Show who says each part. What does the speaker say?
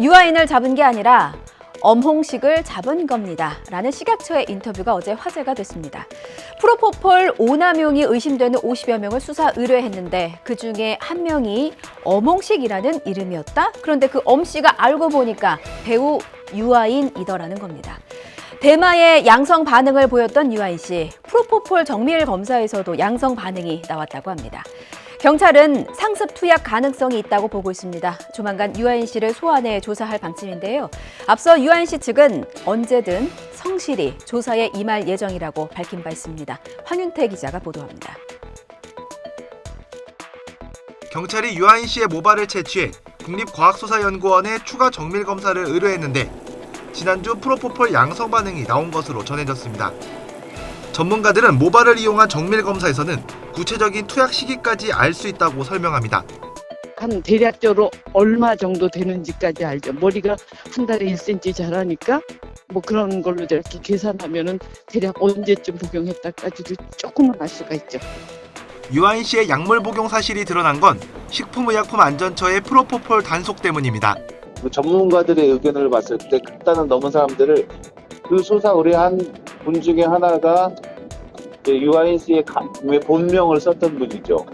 Speaker 1: 유아인을 잡은 게 아니라 엄홍식을 잡은 겁니다. 라는 식약처의 인터뷰가 어제 화제가 됐습니다. 프로포폴 오남용이 의심되는 50여 명을 수사 의뢰했는데 그 중에 한 명이 엄홍식이라는 이름이었다? 그런데 그 엄씨가 알고 보니까 배우 유아인이더라는 겁니다. 대마의 양성 반응을 보였던 유아인 씨. 프로포폴 정밀 검사에서도 양성 반응이 나왔다고 합니다. 경찰은 상습 투약 가능성이 있다고 보고 있습니다. 조만간 유아인 씨를 소환해 조사할 방침인데요. 앞서 유아인 씨 측은 언제든 성실히 조사에 임할 예정이라고 밝힌 바 있습니다. 황윤태 기자가 보도합니다.
Speaker 2: 경찰이 유아인 씨의 모발을 채취해 국립과학수사연구원에 추가 정밀 검사를 의뢰했는데 지난주 프로포폴 양성 반응이 나온 것으로 전해졌습니다. 전문가들은 모발을 이용한 정밀 검사에서는 구체적인 투약 시기까지 알 수 있다고 설명합니다.
Speaker 3: 한 대략적으로 얼마 정도 되는지까지 알죠. 머리가 한 달에 1cm 자라니까 뭐 그런 걸로 이렇게 계산하면은 대략 언제쯤 복용했다까지도 조금은 알 수가 있죠.
Speaker 2: 유아인 씨의 약물 복용 사실이 드러난 건 식품의약품안전처의 프로포폴 단속 때문입니다.
Speaker 4: 그 전문가들의 의견을 봤을 때 극단을 넘은 사람들을 그 수사 의뢰한 분 중에 하나가 유아인 씨의 가- 본명을 썼던 분이죠.